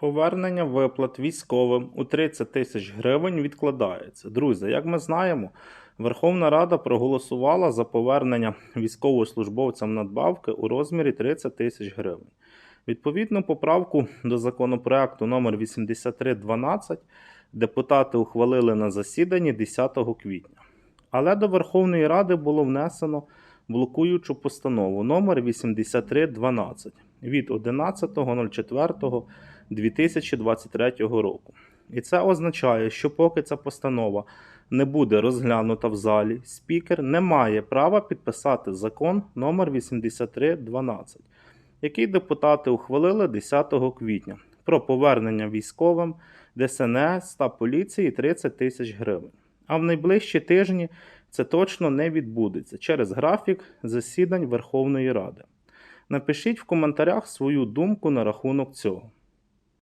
Повернення виплат військовим у 30 тисяч гривень відкладається. Друзі, як ми знаємо, Верховна Рада проголосувала за повернення військовослужбовцям надбавки у розмірі 30 тисяч гривень. Відповідну поправку до законопроекту номер 8312 депутати ухвалили на засіданні 10 квітня. Але до Верховної Ради було внесено блокуючу постанову номер 8312 від 11.04.2023 року. І це означає, що поки ця постанова не буде розглянута в залі, спікер не має права підписати закон номер 8312, який депутати ухвалили 10 квітня про повернення військовим ДСНС та поліції 30 тисяч гривень. А в найближчі тижні це точно не відбудеться через графік засідань Верховної Ради. Напишіть в коментарях свою думку на рахунок цього.